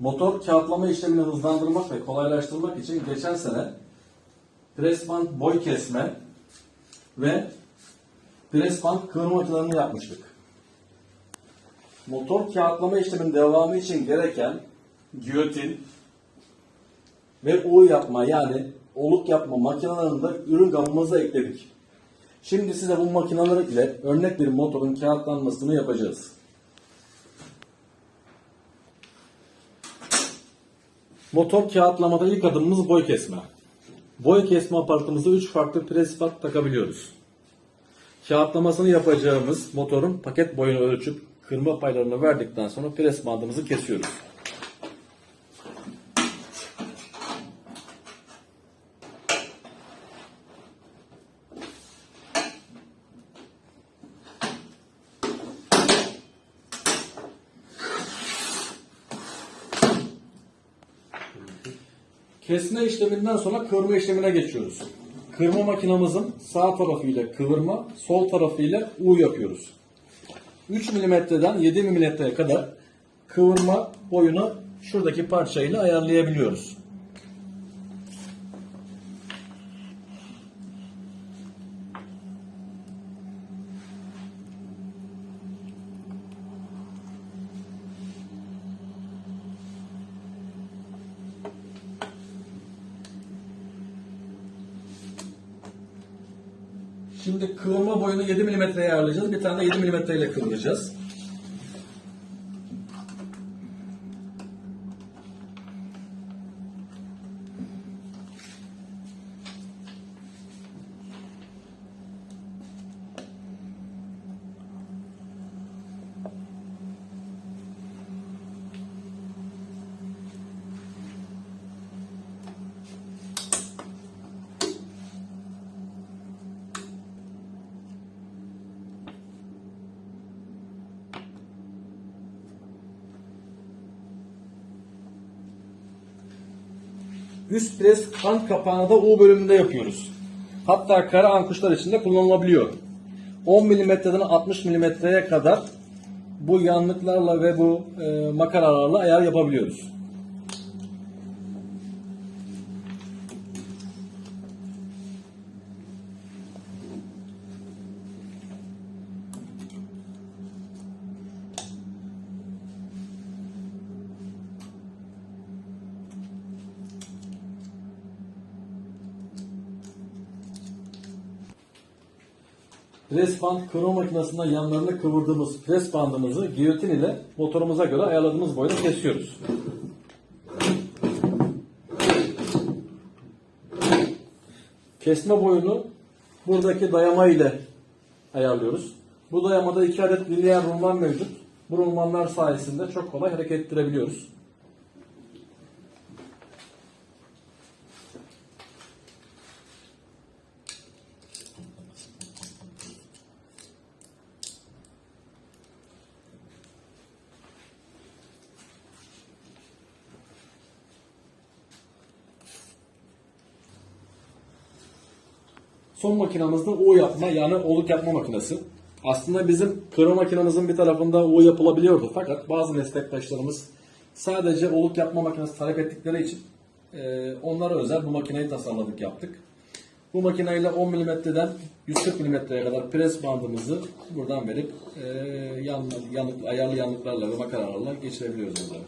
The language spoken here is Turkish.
Motor kağıtlama işlemini hızlandırmak ve kolaylaştırmak için geçen sene presband boy kesme ve presband kıvırma makinelerini yapmıştık. Motor kağıtlama işleminin devamı için gereken giyotin ve U yapma yani oluk yapma makinelerini de ürün gamımıza ekledik. Şimdi size bu makineler ile örnek bir motorun kağıtlanmasını yapacağız. Motor kağıtlamada ilk adımımız boy kesme. Boy kesme aparatımıza 3 farklı pres band takabiliyoruz. Kağıtlamasını yapacağımız motorun paket boyunu ölçüp kırma paylarını verdikten sonra pres bandımızı kesiyoruz. Kesme işleminden sonra kıvırma işlemine geçiyoruz. Kırma makinamızın sağ tarafıyla kıvırma, sol tarafıyla U yapıyoruz. 3 milimetreden 7 milimetreye kadar kıvırma boyunu şuradaki parçayla ayarlayabiliyoruz. Şimdi kıvırma boyunu 7 milimetreye ayarlayacağız. Bir tane de 7 milimetre ile kıvıracağız. Üst pres kan kapağını da U bölümünde yapıyoruz. Hatta kara ankuşlar için de kullanılabiliyor. 10 milimetreden 60 milimetreye kadar bu yanlıklarla ve bu e, makaralarla ayar yapabiliyoruz. Pres band kırma makinesinde yanlarını kıvırdığımız pres bandımızı giyotin ile motorumuza göre ayarladığımız boyda kesiyoruz. Kesme boyunu buradaki dayama ile ayarlıyoruz. Bu dayamada iki adet lineer rulman mevcut. Bu rulmanlar sayesinde çok kolay hareket ettirebiliyoruz. Son makinamız da U yapma yani oluk yapma makinesi. Aslında bizim kırma makinamızın bir tarafında U yapılabiliyordu fakat bazı meslektaşlarımız sadece oluk yapma makinesi talep ettikleri için e, onlara özel bu makineyi tasarladık yaptık. Bu makineyle 10 mm'den 140 mm'ye kadar pres bandımızı buradan verip e, yan, yanık, ayarlı yanlıklarla ve makaralarla geçirebiliyoruz onları.